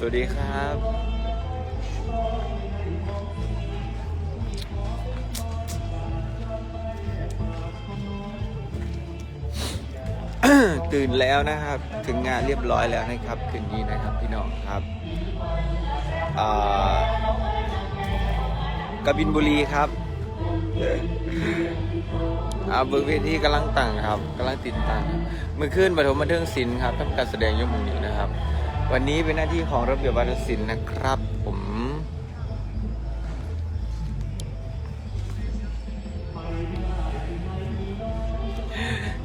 สวัสดีครับ ตื่นแล้วนะครับ ถึงงานเรียบร้อยแล้วนะครับคืนนี้นะครับพี่น้องครับกบินบุรีครับอาเบร์เวทีกำลังตั้งครับกำลังติดตั้งเมื่อคืนปฐมบันเทิงศิลป์ครับทำการแสดงยมมุงนี้นะครับ วันนี้เป็นหน้าที่ของระเบียบวัฒนศิลป์นะครับ ผม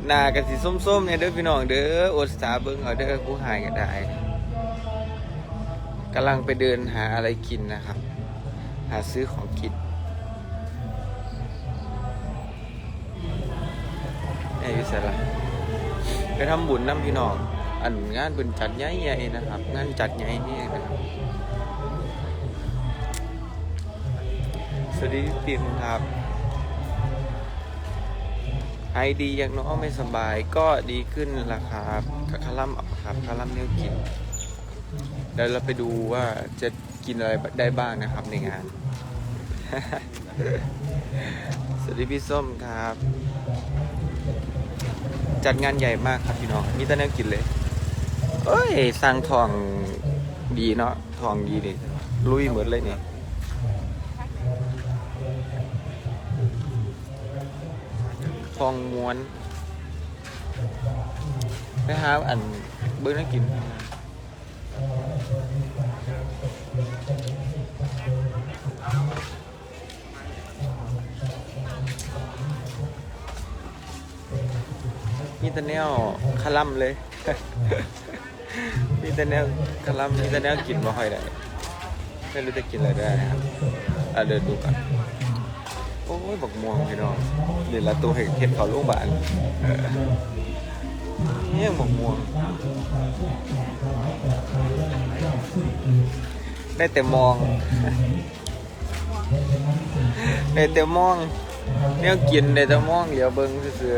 หน้ากันสีส้มๆเนี่ยเด้อพี่น้องเด้ออดสาเบิ่งเอาเด้อผู้หายก็ได้กำลังไปเดินหาอะไรกินนะครับ หาซื้อของกินไอ้วิสระไปทำบุญน้ำพี่น้อง อันงานบุญจัดใหญ่ๆนะครับ งานจัดใหญ่นี่นะครับสวัสดีพี่ปิ่มครับ ไอดีย่างน้องไม่สบายก็ดีขึ้นแล้วครับคาร่ำอับครับคาร่ำเนี่ยกินเดี๋ยวเราไปดูว่าจะกินอะไรได้บ้างนะครับในงาน สวัสดีพี่ส้มครับ จัดงานใหญ่มากครับพี่น้อง มีแต่แนวกินเลย เอ้ยสร้างทองดีเนาะทองดีนี่ลุยเหมือนเลยเนี่ยฟองม้วนไปหาอันเบิ้งนักกินมีแต่แนวคาลัมเลย มีแต่แนวคาลัมมีแต่แนวกินมาค่อยได้ไม่รู้จะกินอะไรได้นะครับอะเดินดูกันโอ้ยบักม่วงพี่น้องนี่ละตัวเห็ดเห็ดเขาโรงพยาบาลเนี่ยบักม่วง ได้แต่มอง ได้แต่มองเนี่ยกินได้แต่มองเหลียวเบิ้งซื่อ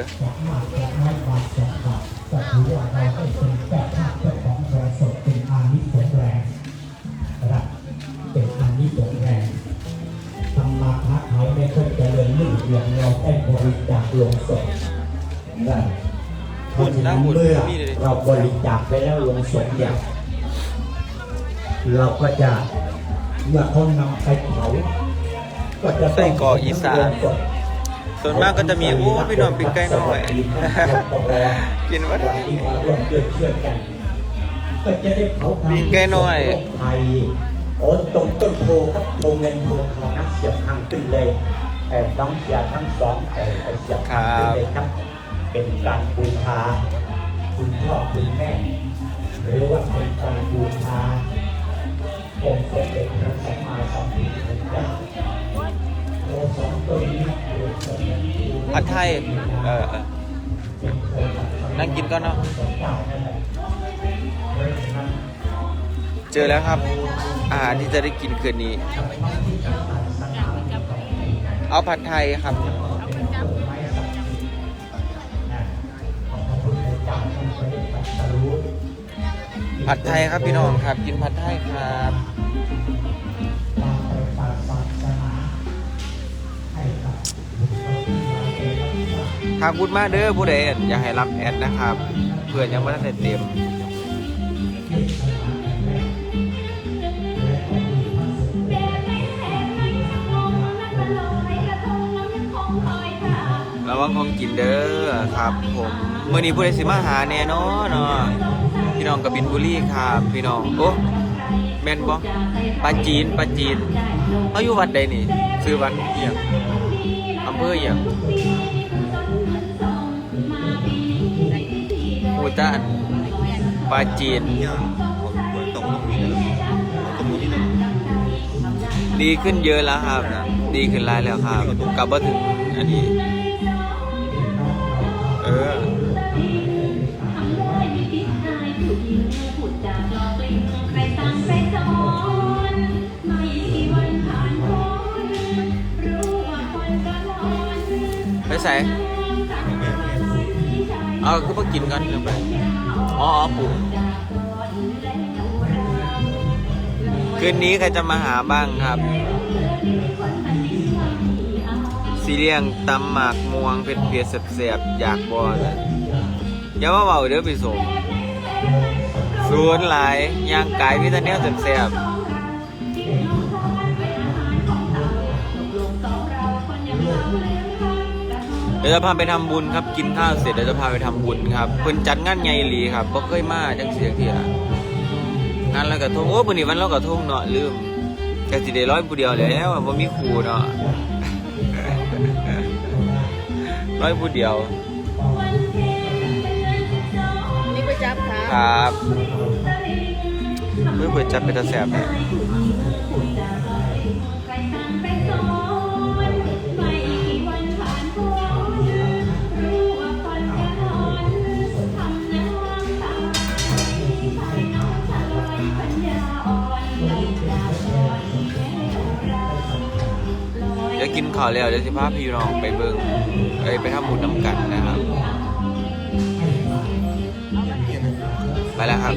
เป็นอันนี้ตกแรงทำมาค้าขายไม่ค่อยเจริญรุ่งเรืองเราได้บริจาคลงศพนั่นเพราะฉะนั้นเมื่อเราบริจาคไปแล้วลงศพเนี่ยเราก็จะเมื่อเขานำไปเผาก็จะๆไส้กรอกอีสานส่วนมากก็จะมีโอ้พี่น้องปิ้งไก่น้อยกินว่าได้ที่มาร่วมด้วยช่วยกัน ก็จะได้เผาปิ้งไก่น้อยไทยโอ้ตรงต้นโพครับโพเงินโพทองนักเสียบทางขึ้นเลยเอ่น้องเสียทั้งสองเอ่เสียบทางขึ้นเลยครับ เป็นการบูชาคุณพ่อคุณแม่หรือว่าเป็นการบูชาองค์สมเด็จพระสัมมาสัมพุทธเจ้าโอ้สองตัวนี้ตัวสองอัดไทยเออนั่งกินก็เนาะ เจอแล้วครับ อาหารที่จะได้กินคืนนี้ เอาผัดไทยครับ ผัดไทยครับพี่น้องครับ กินผัดไทยครับทางพูดมาเด้อผู้ใดอยากให้รับแอดนะครับ เพื่อนยังไม่ได้เต็ม ระวังของกินเด้อครับ ผมเมื่อนี้ผู้ใดสิมาหาแน่นอนเนาะพี่น้องกับบินบุรีครับพี่น้องโอ้แม่นบ่ปลาจีนปลาจีนเขาอยู่วัดใดนี่ชื่อวัดเอียงอำเภอเอียงอูจานปลาจีนดีขึ้นเยอะแล้วครับ ดีขึ้นหลายแล้วครับกลับมาถึงอันนี้ เออไปใส่เอาก็มากินกันเดี๋ยวไปอ๋ออ๋อปู่คืนนี้ใครจะมาหาบ้างครับ สีเลียงตำหมากม่วงเผ็ดเผ็ดแสบๆอยากบอลอย่ามาเบาเด้อพี่สมศูนหลายย่างกายวิตาเนียแสบๆเดี๋ยวจะพาไปทำบุญครับ กินข้าวเสร็จเดี๋ยวจะพาไปทำบุญครับเพิ่นจัดงานใหญ่หลีครับบ่เคยมาจังเสียทีละงานแล้วก็ทงโอ้ปุ่นนี้วันเราก็ทงเนาะลืมแค่สิได้ร้อยผู้เดียวแล้วบ่ามีครูเนาะ ร้อยผู้เดียว นี่ไปจับขาครับเพื่อเปิดจับเป็นตาแสบเนี่ย กินข้าวแล้วเดี๋ยวสิพาพี่น้องไปเบิ่งเอ้ยไปทำบุญน้ำกันนะครับ ไปแล้วครับ